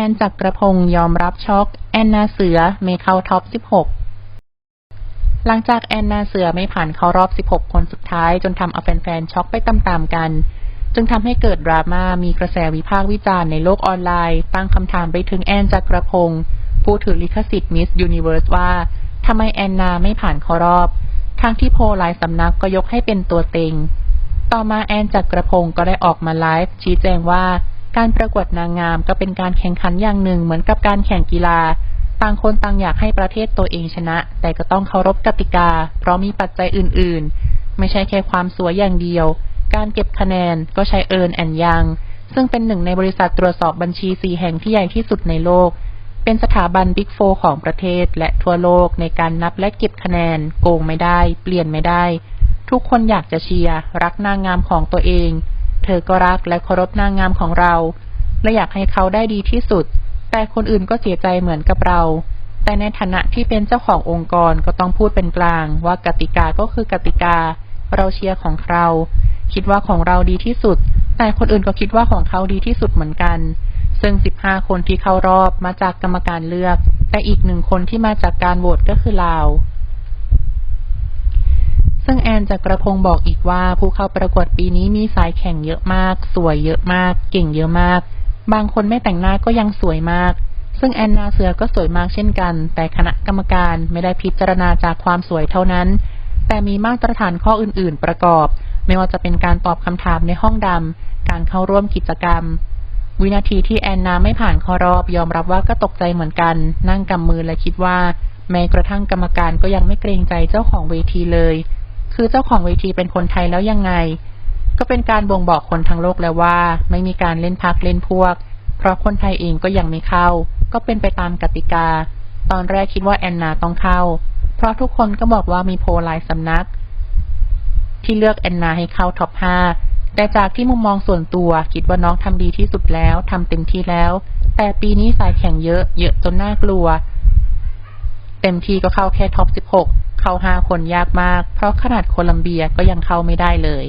อนจักรพงศ์ยอมรับช็อก แอนนาเสือไม่เข้าท็อป 16 หลังจากแอนนาเสือไม่ผ่านเข้ารอบ 16 คนสุดท้าย จนทำเอาแฟนๆ ช็อกไปตามๆกัน จึงทำให้เกิดดราม่ามีกระแสวิพากษ์วิจารณ์ในโลกออนไลน์ ตั้งคำถามไปถึงแอนจักรพงศ์ผู้ถือลิขสิทธิ์มิสยูนิเวิร์สว่าทำไมแอนนาไม่ผ่านเข้ารอบ ทั้งที่โพลหลายสำนักก็ยกให้เป็นตัวเต็ง ต่อมาแอนจักรพงศ์ก็ได้ออกมาไลฟ์ชี้แจงว่า การประกวดนางงามก็เป็นการแข่งขันอย่างหนึ่งเหมือนกับการแข่งกีฬา ต่างคนต่างอยากให้ประเทศตัวเองชนะ แต่ก็ต้องเคารพกติกา เพราะมีปัจจัยอื่น ๆ ไม่ใช่แค่ความสวยอย่างเดียว การเก็บคะแนนก็ใช้เอิร์นแอนยังซึ่งเป็นหนึ่งในบริษัทตรวจสอบบัญชีสี่แห่งที่ใหญ่ที่สุดในโลก เป็นสถาบันบิ๊กโฟของประเทศและทั่วโลกในการนับและเก็บคะแนน โกงไม่ได้ เปลี่ยนไม่ได้ ทุกคนอยากจะเชียร์รักนางงามของตัวเอง ธอก็รักและเคารพนางงามของเรา และอยากให้เขาได้ดีที่สุด แต่คนอื่นก็เสียใจเหมือนกับเรา แต่ในฐานะที่เป็นเจ้าขององค์กรก็ต้องพูดเป็นกลาง ว่ากติกาก็คือกติกา เราเชียร์ของเรา คิดว่าของเราดีที่สุด แต่คนอื่นก็คิดว่าของเขาดีที่สุดเหมือนกัน ซึ่ง 15 คนที่เข้ารอบมาจากกรรมการเลือก แต่อีกหนึ่งคนที่มาจากการโหวตก็คือลาว ซึ่งแอนจากกระพงบอกอีกว่าผู้เข้าประกวดปีนี้มีสายแข่งเยอะมาก สวยเยอะมาก เก่งเยอะมาก บางคนไม่แต่งหน้าก็ยังสวยมาก ซึ่งแอนนาเสือก็สวยมากเช่นกัน แต่คณะกรรมการไม่ได้พิจารณาจากความสวยเท่านั้น แต่มีมาตรฐานข้ออื่น ๆ ประกอบ ไม่ว่าจะเป็นการตอบคำถามในห้องดำการเข้าร่วมกิจกรรมวินาทีที่แอนนาไม่ผ่านเข้ารอบยอมรับว่าก็ตกใจเหมือนกัน นั่งกำมือและคิดว่า แม้กระทั่งกรรมการก็ยังไม่เกรงใจเจ้าของเวทีเลย คือเจ้าของเวทีเป็นคนไทยแล้วยังไง ก็เป็นการบ่งบอกคนทั้งโลกแล้วว่า ไม่มีการเล่นพักเล่นพวก เพราะคนไทยเองก็ยังไม่เข้า ก็เป็นไปตามกติกา ตอนแรกคิดว่าแอนนาต้องเข้า เพราะทุกคนก็บอกว่ามีโพลายสำนัก ที่เลือกแอนนาให้เข้าท็อป5แต่จากที่มุมมองส่วนตัวคิดว่าน้องทำดีที่สุดแล้วทำเต็มที่แล้ว แต่ปีนี้สายแข่งเยอะ เยอะจนน่ากลัว เต็มที่ก็เข้าแค่ท็อป 16 เข้าหาคนยากมาก เพราะขนาดโคลัมเบียก็ยังเข้าไม่ได้เลย